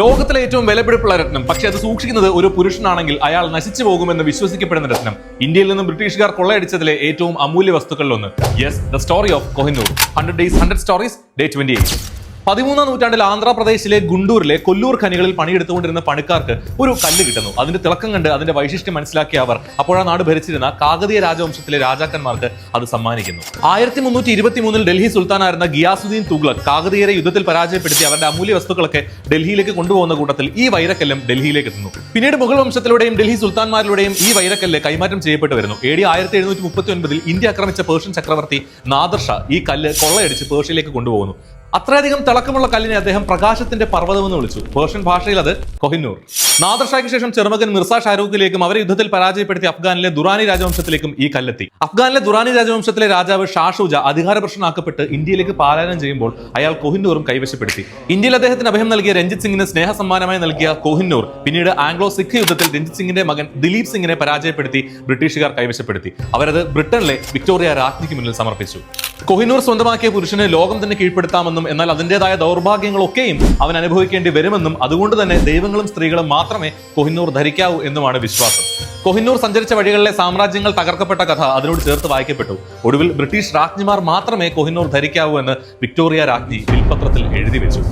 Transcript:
ലോകത്തിലെ ഏറ്റവും വിലപിടിപ്പുള്ള രത്നം. പക്ഷെ അത് സൂക്ഷിക്കുന്നത് ഒരു പുരുഷനാണെങ്കിൽ അയാൾ നശിച്ചു പോകുമെന്ന് വിശ്വസിക്കപ്പെടുന്ന രത്നം. ഇന്ത്യയിൽ നിന്നും ബ്രിട്ടീഷുകാർ കൊള്ളയടിച്ചതിലെ ഏറ്റവും അമൂല്യ വസ്തുക്കളിലൊന്ന്. Yes the story of Kohinoor hundred days hundred stories day twenty eight പതിമൂന്നാം നൂറ്റാണ്ടിൽ ആന്ധ്രാപ്രദേശിലെ ഗുണ്ടൂരിലെ കൊല്ലൂർ ഖനികളിൽ പണിയെടുത്തുകൊണ്ടിരുന്ന പണിക്കാർക്ക് ഒരു കല്ല് കിട്ടുന്നു. അതിന്റെ തിളക്കം കണ്ട് അതിന്റെ വൈശിഷ്ട്യം മനസ്സിലാക്കിയ അവർ അപ്പോൾ ആ നാട് ഭരിച്ചിരുന്ന കാകതീയ രാജവംശത്തിലെ രാജാക്കന്മാർക്ക് അത് സമ്മാനിക്കുന്നു. ആയിരത്തി മുന്നൂറ്റി ഇരുപത്തി മൂന്നിൽ ഡൽഹി സുൽത്താനായിരുന്ന ഗിയാസുദ്ദീൻ തുഗ്ലക് കാകതീയരെ യുദ്ധത്തിൽ പരാജയപ്പെടുത്തി അവരുടെ അമൂല്യ വസ്തുക്കളൊക്കെ ഡൽഹിയിലേക്ക് കൊണ്ടുപോകുന്ന കൂട്ടത്തിൽ ഈ വൈരക്കല്ലും ഡൽഹിയിലേക്ക് എത്തുന്നു. പിന്നീട് മുഗൾ വംശത്തിലൂടെയും ഡൽഹി സുൽത്താൻമാരിലൂടെയും ഈ വൈരക്കല്ല് കൈമാറ്റം ചെയ്യപ്പെട്ടു വരുന്നു. എ ഡി ആയിരത്തി എഴുന്നൂറ്റി മുപ്പത്തി ഒൻപതിൽ ഇന്ത്യ ആക്രമിച്ച പേർഷ്യൻ ചക്രവർത്തി നാദർഷ ഈ കല്ല് കൊള്ളയടിച്ച് പേർഷ്യയിലേക്ക് കൊണ്ടുപോകുന്നു. അത്രയധികം തിളക്കമുള്ള കല്ലിനെ അദ്ദേഹം പ്രകാശത്തിന്റെ പർവതം എന്ന് വിളിച്ചു. പേർഷ്യൻ ഭാഷയിൽ അത് കൊഹിന്നൂർ നാദർഷായ്ക്ക് ശേഷം ചെറുമകൻ മിർസ ഷാരൂഖിലേക്കും അവരെ യുദ്ധത്തിൽ പരാജയപ്പെടുത്തി അഫ്ഗാനിലെ ദുറാനി രാജവംശത്തിലേക്കും ഈ കല്ലെത്തി. അഫ്ഗാനിലെ ദുറാനി രാജവംശത്തിലെ രാജാവ് ഷാഷൂജ അധികാരപ്രശ്നമാക്കപ്പെട്ട് ഇന്ത്യയിലേക്ക് പാലായനം ചെയ്യുമ്പോൾ അയാൾ കൊഹിന്നൂറും കൈവശപ്പെടുത്തി. ഇന്ത്യയിൽ അദ്ദേഹത്തിന് അഭയം നൽകിയ രഞ്ജിത് സിംഗിന് സ്നേഹ സമ്മാനമായി നൽകിയ കൊഹിന്നൂർ പിന്നീട് ആംഗ്ലോ സിഖ് യുദ്ധത്തിൽ രഞ്ജിത് സിംഗിന്റെ മകൻ ദിലീപ് സിംഗിനെ പരാജയപ്പെടുത്തി ബ്രിട്ടീഷുകാർ കൈവശപ്പെടുത്തി. അവരത് ബ്രിട്ടനിലെ വിക്ടോറിയ രാജ്ഞിക്ക് മുന്നിൽ സമർപ്പിച്ചു. കൊഹിനൂർ സ്വന്തമാക്കിയ പുരുഷനെ ലോകം തന്നെ കീഴ്പ്പെടുത്താമെന്നും എന്നാൽ അതിന്റെതായ ദൗർഭാഗ്യങ്ങളൊക്കെയും അവൻ അനുഭവിക്കേണ്ടി വരുമെന്നും അതുകൊണ്ട് തന്നെ ദൈവങ്ങളും സ്ത്രീകളും മാത്രമേ കൊഹിന്നൂർ ധരിക്കാവൂ എന്നുമാണ് വിശ്വാസം. കൊഹിന്നൂർ സഞ്ചരിച്ച വഴികളിലെ സാമ്രാജ്യങ്ങൾ തകർക്കപ്പെട്ട കഥ അതിനോട് ചേർത്ത് വായിക്കപ്പെട്ടു. ഒടുവിൽ ബ്രിട്ടീഷ് രാജ്ഞിമാർ മാത്രമേ കൊഹിന്നൂർ ധരിക്കാവൂ എന്ന് വിക്ടോറിയ രാജ്ഞി വിൽപത്രത്തിൽ എഴുതി വെച്ചു.